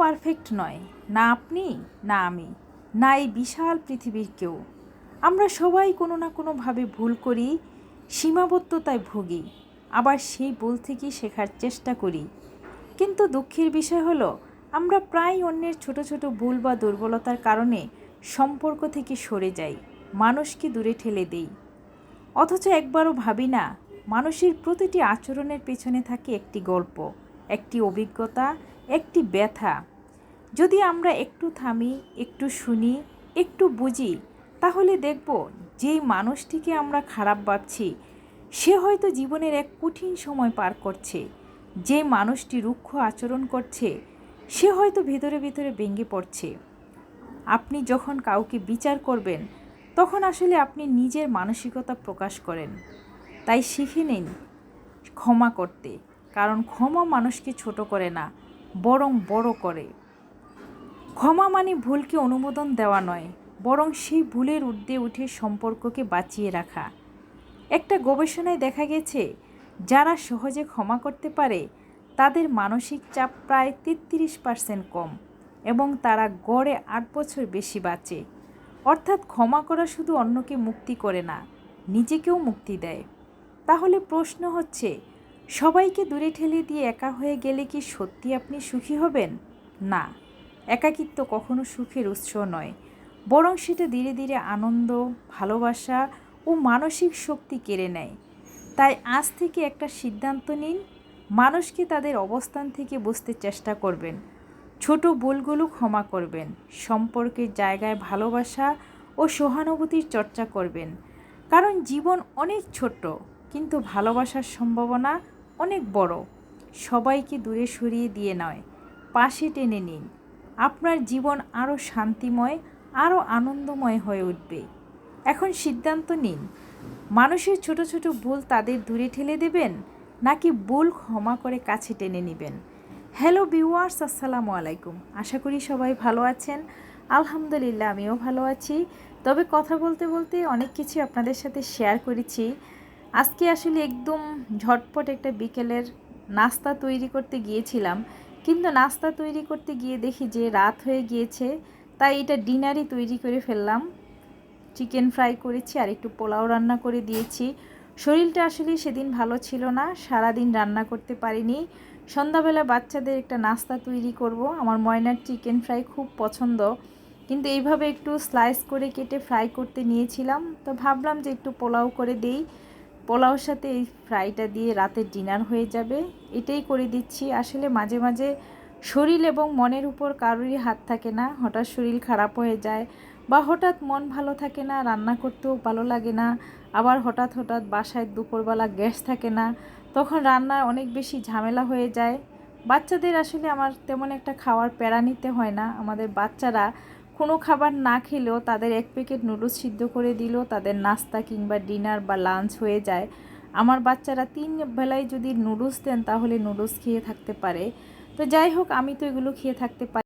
Perfect নয়। না আপনি, না আমি। না এই বিশাল পৃথিবীর কেউ। আমরা সবাই কোনো না কোনোভাবে ভুল করি, সীমাবদ্ধতায় ভুগি। আবার সেই ভুল থেকেই শেখার চেষ্টা করি। কিন্তু দুঃখের বিষয় হলো, আমরা প্রায় অন্যের ছোট ছোট ভুল বা দুর্বলতার কারণে সম্পর্ক থেকে সরে যাই, মানুষকে দূরে ঠেলে দেই। অথচ একবারও ভাবি না, মানুষের প্রতিটি আচরণের পেছনে থাকে একটি গল্প। একটি অভিজ্ঞতা, একটি ব্যথা। যদি আমরা একটু থামি, একটু শুনি, একটু বুঝি, তাহলে দেখব যেই মানুষটিকে আমরা খারাপ ভাবছি, সে হয়তো জীবনের এক কঠিন সময় পার করছে। যে মানুষটি রুক্ষ আচরণ করছে, সে হয়তো ভেতরে ভেতরে ভেঙে পড়ছে। আপনি যখন কাউকে বিচার করবেন, তখন আসলে আপনি নিজের মানসিকতা প্রকাশ করেন। তাই শিখে নিন ক্ষমা করতে। কারণ ক্ষমা মানুষকে ছোট করে না, বরং বড় করে। ক্ষমা মানে ভুলকে অনুমোদন দেওয়া নয়, বরং সেই ভুলের ঊর্ধ্বে উঠে সম্পর্ককে বাঁচিয়ে রাখা। একটা গবেষণায় দেখা গেছে, যারা সহজে ক্ষমা করতে পারে, তাদের মানসিক চাপ প্রায় তেত্রিশ পার্সেন্ট কম এবং তারা গড়ে আট বছর বেশি বাঁচে। অর্থাৎ ক্ষমা করা শুধু অন্যকে মুক্তি করে না, নিজেকেও মুক্তি দেয়। তাহলে প্রশ্ন হচ্ছে সবাইকে দূরে ঠেলে দিয়ে একা হয়ে গেলে কি সত্যি আপনি সুখী হবেন? না, একাকিত্ব কখনো সুখের উৎস নয়। বরং সেটা ধীরে ধীরে আনন্দ, ভালোবাসা ও মানসিক শক্তি কেড়ে নেয়। তাই আজ থেকে একটা সিদ্ধান্ত নিন, মানুষকে তাদের অবস্থান থেকে বুঝতে চেষ্টা করবেন। ছোট ভুলগুলো ক্ষমা করবেন, সম্পর্কের জায়গায় ভালোবাসা ও সহানুভূতির চর্চা করবেন। কারণ জীবন অনেক ছোট কিন্তু ভালোবাসার সম্ভাবনা অনেক বড়। সবাইকে দূরে সরিয়ে দিয়ে নয়, পাশে টেনে নিন। আপনার জীবন আরও শান্তিময় আরও আনন্দময় হয়ে উঠবে। এখন সিদ্ধান্ত নিন, মানুষের ছোট ছোট ভুল তাদের দূরে ঠেলে দেবেন, নাকি ভুল ক্ষমা করে কাছে টেনে নেবেন? হ্যালো ভিউয়ার্স, আসসালামু আলাইকুম। আশা করি সবাই ভালো আছেন। আলহামদুলিল্লাহ, আমিও ভালো আছি। তবে কথা বলতে বলতে অনেক কিছু আপনাদের সাথে শেয়ার করেছি। আজকে আসলে একদম ঝটপট একটা বিকেলের নাস্তা তৈরি করতে গিয়েছিলাম, কিন্তু নাস্তা তৈরি করতে গিয়ে দেখি যে রাত হয়ে গিয়েছে, তাই এটা ডিনারই তৈরি করে ফেললাম। চিকেন ফ্রাই করেছি আর একটু পোলাও রান্না করে দিয়েছি। শরীরটা আসলে সেদিন ভালো ছিল না, সারাদিন রান্না করতে পারিনি। সন্ধ্যাবেলা বাচ্চাদের একটা নাস্তা তৈরি করব, আমার ময়নার চিকেন ফ্রাই খুব পছন্দ, কিন্তু এইভাবে একটু স্লাইস করে কেটে ফ্রাই করতে নিয়েছিলাম, তো ভাবলাম যে একটু পোলাও করে দেই। পোলাওর সাথে এই ফ্রাইটা দিয়ে রাতের ডিনার হয়ে যাবে। এটাই করে দিচ্ছি। আসলে মাঝে মাঝে শরীর এবং মনের উপর কারোরই হাত থাকে না। হঠাৎ শরীর খারাপ হয়ে যায় বা হঠাৎ মন ভালো থাকে না, রান্না করতেও ভালো লাগে না, আবার হঠাৎ হঠাৎ বাসায় দুপুরবেলা গ্যাস থাকে না, তখন রান্নায় অনেক বেশি ঝামেলা হয়ে যায়। বাচ্চাদের আসলে আমার তেমন একটা খাওয়ার প্যারা নিতে হয় না। আমাদের বাচ্চারা কোনো খাবার না খেলেও তাদের এক প্যাকেট নুডলস সিদ্ধ করে দিলেও তাদের নাস্তা কিংবা ডিনার বা লাঞ্চ হয়ে যায়। আমার বাচ্চারা তিন বেলায় যদি নুডলস দেন তাহলে নুডলস খেয়ে থাকতে পারে। তো যাই হোক, আমি তো এগুলো খেয়ে থাকতে পারি